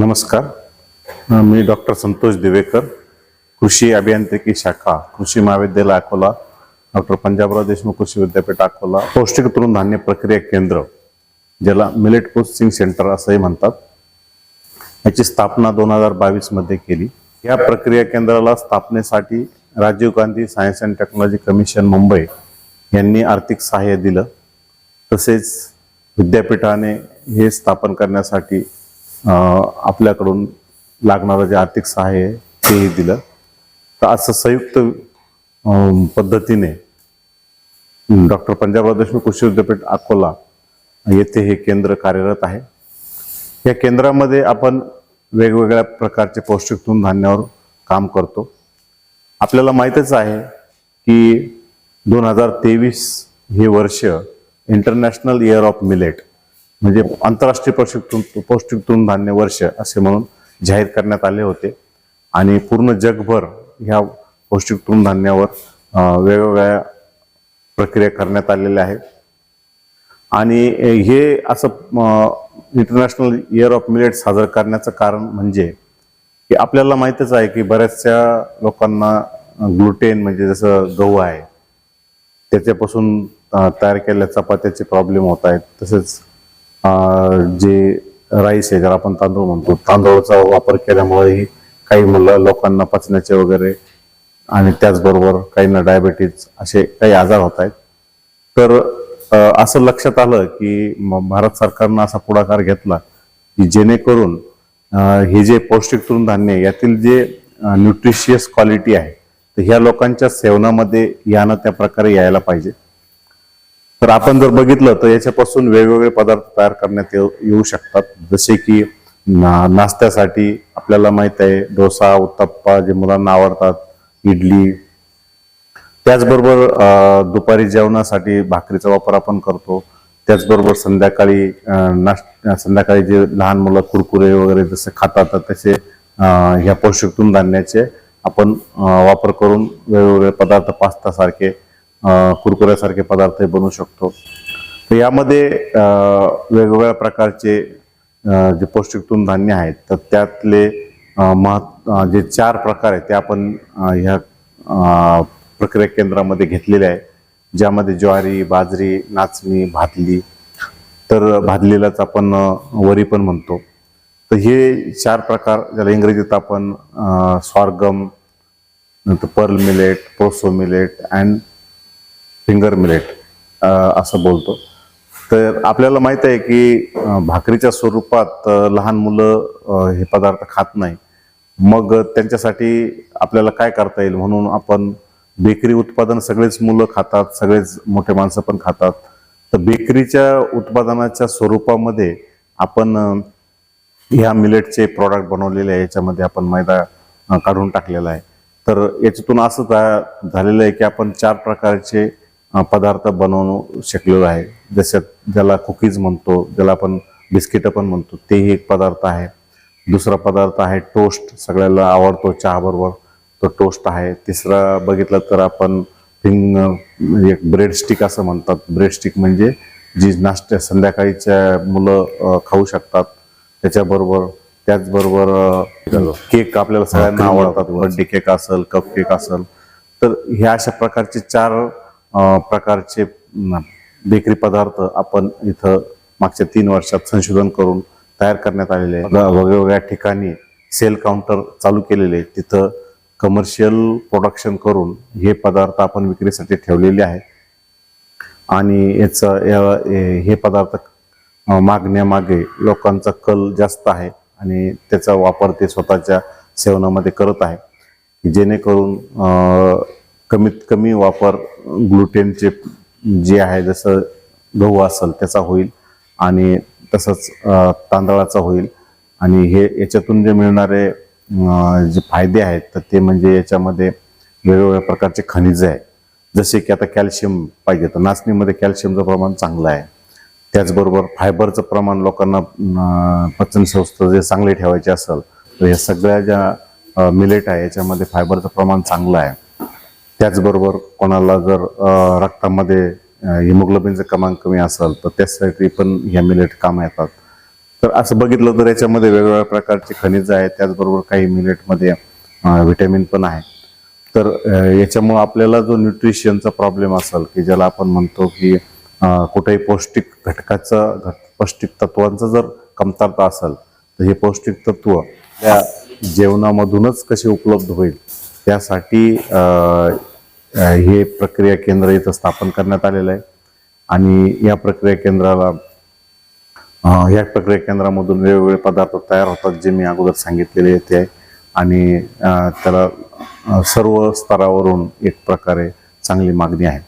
नमस्कार. मी डॉक्टर संतोष दिवेकर कृषी अभियांत्रिकी शाखा कृषी महाविद्यालय अकोला डॉक्टर पंजाबराव देशमुख कृषी विद्यापीठ अकोला पौष्टिक तृणधान्य प्रक्रिया केंद्र ज्याला मिलेट प्रोसेसिंग सेंटर असंही म्हणतात. याची स्थापना दोन हजार बावीसमध्ये केली. या प्रक्रिया केंद्राला स्थापनेसाठी Rajiv Gandhi science and technology commission Mumbai यांनी आर्थिक सहाय्य दिलं. तसेच विद्यापीठाने हे स्थापन करण्यासाठी आपल्याकडून लागणारं जे आर्थिक सहाय्य आहे तेही दिलं. तर असं संयुक्त पद्धतीने डॉक्टर पंजाबराव देशमुख कृषी विद्यापीठ अकोला येथे हे केंद्र कार्यरत आहे. या केंद्रामध्ये आपण वेगवेगळ्या प्रकारचे पौष्टिक तृणधान्यावर काम करतो. आपल्याला माहीतच आहे की दोन हजार तेवीस हे वर्ष इंटरनॅशनल इयर ऑफ मिलेट म्हणजे आंतरराष्ट्रीय पौष्टिक पौष्टिक तृणधान्य वर्ष असे म्हणून जाहीर करण्यात आले होते. आणि पूर्ण जगभर ह्या पौष्टिक तृणधान्यावर वेगवेगळ्या प्रक्रिया करण्यात आलेल्या आहेत. आणि हे असं इंटरनॅशनल इयर ऑफ मिलेट साजरं करण्याचं कारण म्हणजे की आपल्याला माहीतच आहे की बऱ्याचशा लोकांना ग्लुटेन म्हणजे जसं गहू आहे त्याच्यापासून तयार केलेल्या चपात्याचे प्रॉब्लेम होत आहेत. तसेच जे राईस आहे ज्याला आपण तांदूळ म्हणतो तांदूळाचा वापर केल्यामुळेही काही मुलं लोकांना पचण्याचे वगैरे आणि त्याचबरोबर काहींना डायबेटीज असे काही आजार होत आहेत. तर असं लक्षात आलं की भारत सरकारनं असा पुढाकार घेतला की जेणेकरून हे जे पौष्टिक तृणधान्य यातील जे न्यूट्रिशियस क्वालिटी आहे तर ह्या लोकांच्या सेवनामध्ये यानं त्या प्रकारे यायला पाहिजे. तर आपण जर बघितलं तर याच्यापासून वेगवेगळे पदार्थ तयार करण्यात येऊ येऊ शकतात. जसे की ना- नाश्त्यासाठी आपल्याला माहीत आहे डोसा उत्तप्पा जे मुलांना आवडतात इडली. त्याचबरोबर दुपारी जेवणासाठी भाकरीचा वापर आपण करतो. त्याचबरोबर संध्याकाळी अ, संध्याकाळी जे लहान मुलं कुरकुरे वगैरे जसे खातात तर तसे ह्या पौष्टिक धान्याचे आपण वापर करून वेगवेगळे पदार्थ पास्ता सारखे कुरकुऱ्यासारखे पदार्थ बनवू शकतो. तर यामध्ये वेगवेगळ्या प्रकारचे जे पौष्टिक तृणधान्य आहेत तर त्यातले महत् जे चार प्रकार आहेत ते आपण ह्या प्रक्रिया केंद्रामध्ये घेतलेले आहे. ज्यामध्ये ज्वारी बाजरी नाचणी भातली तर भाजलेलाच आपण वरी पण म्हणतो. तर हे चार प्रकार ज्याला इंग्रजीत आपण स्वार्गम स्वारगम नंतर pearl millet proso millet and finger millet असं बोलतो. तर आपल्याला माहीत आहे की भाकरीच्या स्वरूपात लहान मुलं हे पदार्थ खात नाही. मग त्यांच्यासाठी आपल्याला काय करता येईल? म्हणून आपण बेकरी उत्पादन सगळेच मुलं खातात सगळेच मोठे माणसं पण खातात. तर बेकरीच्या उत्पादनाच्या स्वरूपामध्ये आपण ह्या मिलेटचे प्रॉडक्ट बनवलेले आहे. याच्यामध्ये आपण मैदा काढून टाकलेला आहे. तर याच्यातून असं झालेलं आहे की आपण चार प्रकारचे पदार्थ बनवू शकलेलो आहे. जसं ज्याला कुकीज म्हणतो ज्याला आपण बिस्किटं पण म्हणतो तेही एक पदार्थ आहे. दुसरा पदार्थ आहे टोस्ट. सगळ्याला आवडतो चहाबरोबर तो टोस्ट आहे. तिसरा बघितलं तर आपण फिंग म्हणजे एक ब्रेड स्टिक असं म्हणतात. ब्रेड स्टिक म्हणजे जी नाश्त्या संध्याकाळीच्या मुलं खाऊ शकतात. त्याच्याबरोबर त्याचबरोबर केक आपल्याला सगळ्यांना आवडतात. बर्थडे केक असेल कप केक असेल. तर ह्या अशा प्रकारचे चार प्रकारचे बेकरी पदार्थ आपण इथं मागच्या तीन वर्षात संशोधन करून तयार करण्यात आलेले वेगवेगळ्या ठिकाणी सेल काउंटर चालू केलेले तिथं कमर्शियल प्रोडक्शन करून हे पदार्थ आपण विक्रीसाठी ठेवलेले आहे आणि याचं या- हे- पदार्थ मागण्यामागे लोकांचा कल जास्त आहे आणि त्याचा वापर ते स्वतःच्या सेवनामध्ये करत आहे. जेणेकरून कमीत कमी वापर ग्लुटेनचे जे आहे जसं गहू असेल त्याचा होईल आणि तसंच तांदळाचा होईल. आणि हे याच्यातून जे मिळणारे जे फायदे आहेत तर ते म्हणजे याच्यामध्ये वेगवेगळ्या प्रकारचे खनिजे आहे जसे की आता कॅल्शियम पाहिजे तर नाचणीमध्ये कॅल्शियमचं प्रमाण चांगलं आहे. त्याचबरोबर फायबरचं प्रमाण लोकांना अं, जे चांगले ठेवायचे असेल तर या सगळ्या ज्या मिलेट आहे याच्यामध्ये फायबरचं प्रमाण चांगलं आहे. त्याचबरोबर कोणाला जर रक्तामध्ये हिमोग्लोबिनचं कमांक कमी असेल तर त्यासाठी पण ह्या मिलेट कामं येतात. तर असं बघितलं तर याच्यामध्ये वेगवेगळ्या प्रकारचे खनिज आहेत त्याचबरोबर काही मिलेटमध्ये व्हिटॅमिन पण आहे. तर याच्यामुळं आपल्याला जो न्यूट्रिशनचा प्रॉब्लेम असेल की ज्याला आपण म्हणतो की कुठेही पौष्टिक घटकाचं घट पौष्टिक तत्वांचं जर कमतरता असेल तर हे पौष्टिक तत्व त्या जेवणामधूनच कसे उपलब्ध होईल त्यासाठी हे प्रक्रिया केंद्र इथं स्थापन करण्यात आलेलं आहे. आणि या प्रक्रिया केंद्राला या प्रक्रिया केंद्रामधून वेगवेगळे पदार्थ तयार होतात जे मी अगोदर सांगितलेले ते. आहे आणि त्याला सर्व स्तरावरून एक प्रकारे चांगली मागणी आहे.